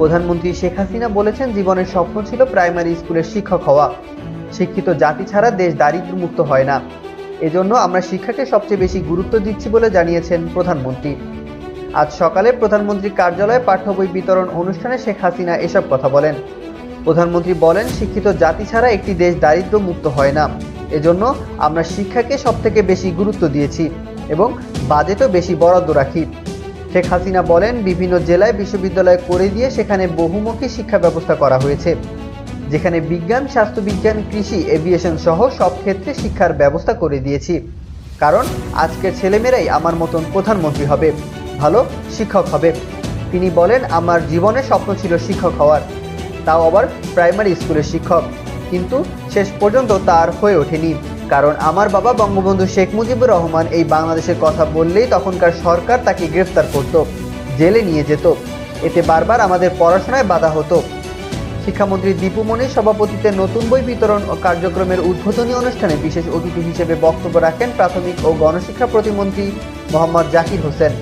প্রধানমন্ত্রী শেখ হাসিনা বলেছেন জীবনের স্বপ্ন ছিল প্রাইমারি স্কুলের শিক্ষক হওয়া। শিক্ষিত জাতি ছাড়া দেশ দারিদ্র্যমুক্ত হয় না। এজন্য আমরা শিক্ষাকে সবচেয়ে বেশি গুরুত্ব দিচ্ছি বলে জানিয়েছেন প্রধানমন্ত্রী। আজ সকালে প্রধানমন্ত্রীর কার্যালয়ে পাঠ্য বই বিতরণ অনুষ্ঠানে শেখ হাসিনা এসব কথা বলেন। প্রধানমন্ত্রী বলেন, শিক্ষিত জাতি ছাড়া একটি দেশ দারিদ্র্য মুক্ত হয় না। এজন্য আমরা শিক্ষাকে সবথেকে বেশি গুরুত্ব দিয়েছি এবং বাজেটও বেশি বরাদ্দ রাখি। শেখ হাসিনা বলেন, বিভিন্ন জেলায় বিশ্ববিদ্যালয় করে দিয়ে সেখানে বহুমুখী শিক্ষা ব্যবস্থা করা হয়েছে, যেখানে বিজ্ঞান, স্বাস্থ্যবিজ্ঞান, কৃষি, এভিয়েশন সহ সব ক্ষেত্রে শিক্ষার ব্যবস্থা করে দিয়েছি। কারণ, আজকের ছেলেমেয়েরাই আমার মতন প্রধানমন্ত্রী হবে, ভালো শিক্ষক হবে। তিনি বলেন, আমার জীবনে স্বপ্ন ছিল শিক্ষক হওয়ার। তাও আবার প্রাইমারি স্কুলের শিক্ষক। কিন্তু শেষ পর্যন্ত তার হয়ে ওঠেনি। কারণ আমার বাবা বঙ্গবন্ধু শেখ মুজিবুর রহমান এই বাংলাদেশের কথা বললেই তখনকার সরকার তাকে গ্রেফতার করত, জেলে নিয়ে যেত। এতে বারবার আমাদের পড়াশোনায় বাধা হতো। শিক্ষামন্ত্রী দীপু মনির সভাপতিত্বে নতুন বই বিতরণ ও কার্যক্রমের উদ্বোধনী অনুষ্ঠানে বিশেষ অতিথি হিসেবে বক্তব্য রাখেন প্রাথমিক ও গণশিক্ষা প্রতিমন্ত্রী মোহাম্মদ জাকির হোসেন।